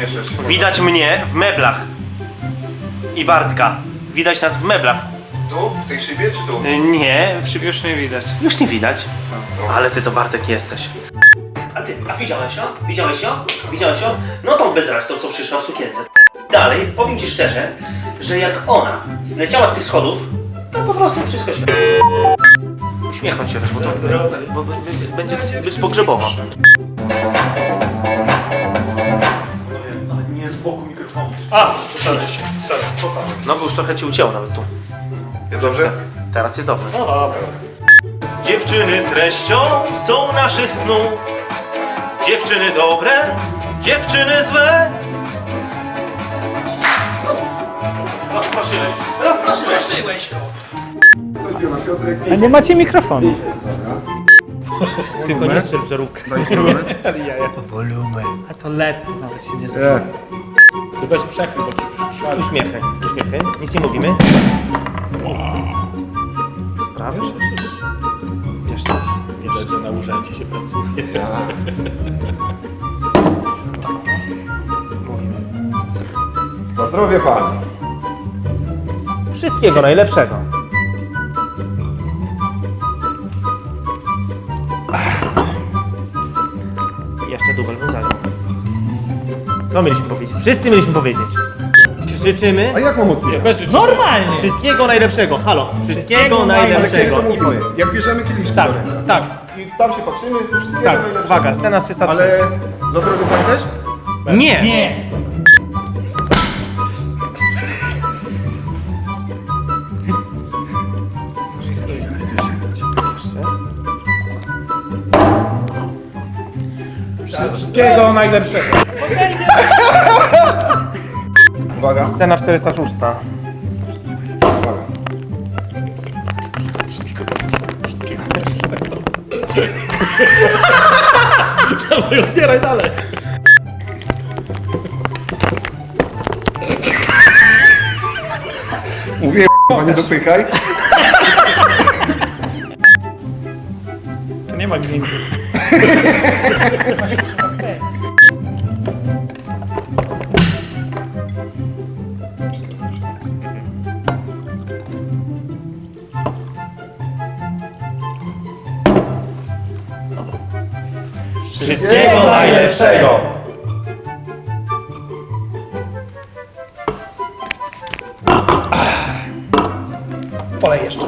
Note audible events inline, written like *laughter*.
mieszać. Widać mnie w meblach. I Bartka. Widać nas w meblach. Tu? W tej szybie czy tu? Y, Nie, w szybie Już nie widać. już nie widać. No, Ale ty to Bartek jesteś. A ty, a widziałeś ją? Widziałeś ją? Widziałeś ją? No tą bezrastą, co przyszła w sukience. Dalej, powiem ci szczerze, że jak ona zleciała z tych schodów, to po prostu wszystko się... Uśmiechnąć się też, bo to bo, bo, będzie wyspogrzebowa. Z boku mikrofonu. A, sorry. Sorry. No bo już trochę ci ucięło nawet tu. Jest dobrze? Teraz jest dobrze. No dobra. Dziewczyny treścią są naszych snów. Dziewczyny dobre, dziewczyny złe. Rozproszyłeś, rozproszyłeś. A nie macie mikrofonu. Tylko nie strzel w żarówkę. A to LED to nawet się nie. To weź przechyl, bo ci szali. Uśmiechy, uśmiechy. Nic nie mówimy. Sprawisz? Jeszcze raz. Widać, że na urzędzie się pracuje. Za zdrowie pan. Wszystkiego najlepszego. Jeszcze dubel zagrał. Co mieliśmy powiedzieć? Wszyscy mieliśmy powiedzieć. Życzymy A jak mam otwierać? Bez życzenia. normalnie wszystkiego najlepszego. Halo, wszystkiego Ale kiedy najlepszego. to mówimy? Jak bierzemy kieliszki Tak, do ręki tak, i tam się patrzymy, wszystkiego tak. najlepszego. Uwaga, scena 303. Ale za zdrowie pan też? Nie! Nie. Wszystkiego najlepszego. Uwaga. Scena 406. Uwaga. Dawaj, otwieraj dalej. Mówię, nie dopychaj. Tu nie ma gwintu. *laughs* Wszystkiego najlepszego. Polej jeszcze.